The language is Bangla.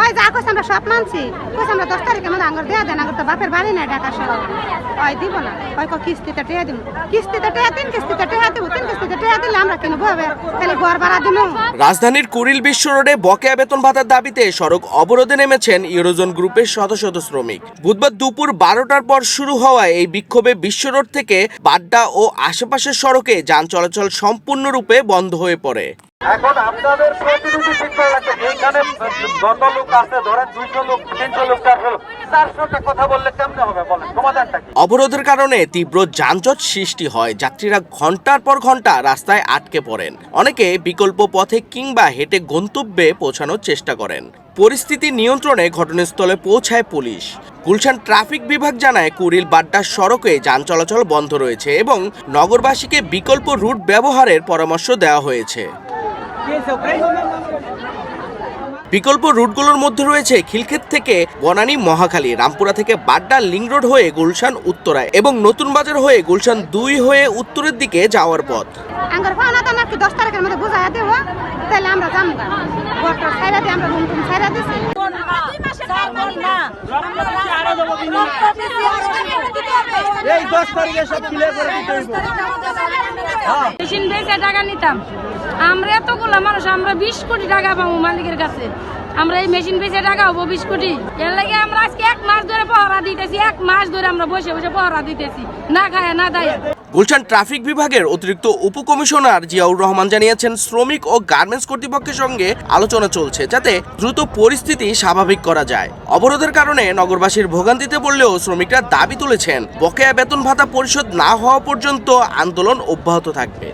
ওই যা, কইছে আমরা সব মানছি। কইছে আমরা দশ তারিখের মধ্যে আঙ্গুর দেয়া দেন, আঙ্গুর তো বাপের বাড়ি নাই ঢাকা শহর। ওই দিব না। ওই কিস্তিতে টেয়া দিব কিস্তিতে টেয়া, তিন কিস্তিতে টেয়া দিব তিন কিস্তিতে টেয়া দিলে আমরা কিনবো হবে? তাহলে ঘর ভাড়া দিব রাজধানীর কুড়িল বিশ্ব রোডে বকেয়া বেতন ভাতার দাবিতে সড়ক অবরোধে নেমেছেন ইউরোজোন গ্রুপের শত শত শ্রমিক। বুধবার দুপুর বারোটার পর শুরু হওয়া এই বিক্ষোভে বিশ্ব রোড থেকে বাড্ডা ও আশেপাশের সড়কে যান চলাচল সম্পূর্ণরূপে বন্ধ হয়ে পড়ে। এখন আপনাদের প্রতিনিধি করে রাখবেন এইখানে যত লোক আছে, ধরেন দুইশো লোক, তিনশো লোক অবরোধের কারণে তীব্র যানজট সৃষ্টি হয়। যাত্রীরা ঘণ্টার পর ঘণ্টা রাস্তায় আটকে পড়েন। অনেকে বিকল্প পথে কিংবা হেঁটে গন্তব্যে পৌঁছানোর চেষ্টা করেন। পরিস্থিতি নিয়ন্ত্রণে ঘটনাস্থলে পৌঁছায় পুলিশ। গুলশান ট্রাফিক বিভাগ জানায়, কুড়িল বাড্ডার সড়কে যান চলাচল বন্ধ রয়েছে এবং নগরবাসীকে বিকল্প রুট ব্যবহারের পরামর্শ দেওয়া হয়েছে। বিকল্প রুটগুলোর মধ্যে রয়েছে খিলক্ষেত থেকে বনানী মহাখালী রামপুরা থেকে বাড্ডা লিং রোড হয়ে গুলশান উত্তরায় এবং নতুন বাজার হয়ে গুলশান দুই হয়ে উত্তরের দিকে যাওয়ার পথ। দশ তারিখের মধ্যে দেব তাহলে আমরা আমরা এই দশ তারিখে সব ক্লিয়ার করে দিতে হইব। মেশিন বেচে টাকা নিতাম। আমরা এতগুলো মানুষ, আমরা বিশ কোটি টাকা পাবো মালিকের কাছে। আমরা এই মেশিন বেচে টাকা হব বিশ কোটি। এর লাগে আমরা আজকে এক মাস ধরে পহরা দিতেছি, এক মাস ধরে আমরা বসে বসে পহরা দিতেছি। না খায়, না দায়। গুলশান ট্রাফিক বিভাগের অতিরিক্ত উপকমিশনার জিয়াউর রহমান জানিয়েছেন, শ্রমিক ও গার্মেন্টস কর্তৃপক্ষের সঙ্গে আলোচনা চলছে যাতে দ্রুত পরিস্থিতি স্বাভাবিক করা যায়। অবরোধের কারণে নগরবাসীর ভোগান্তিতে পড়লেও শ্রমিকরা দাবি তুলেছেন, বকেয়া বেতন ভাতা পরিশোধ না হওয়া পর্যন্ত আন্দোলন অব্যাহত থাকবে।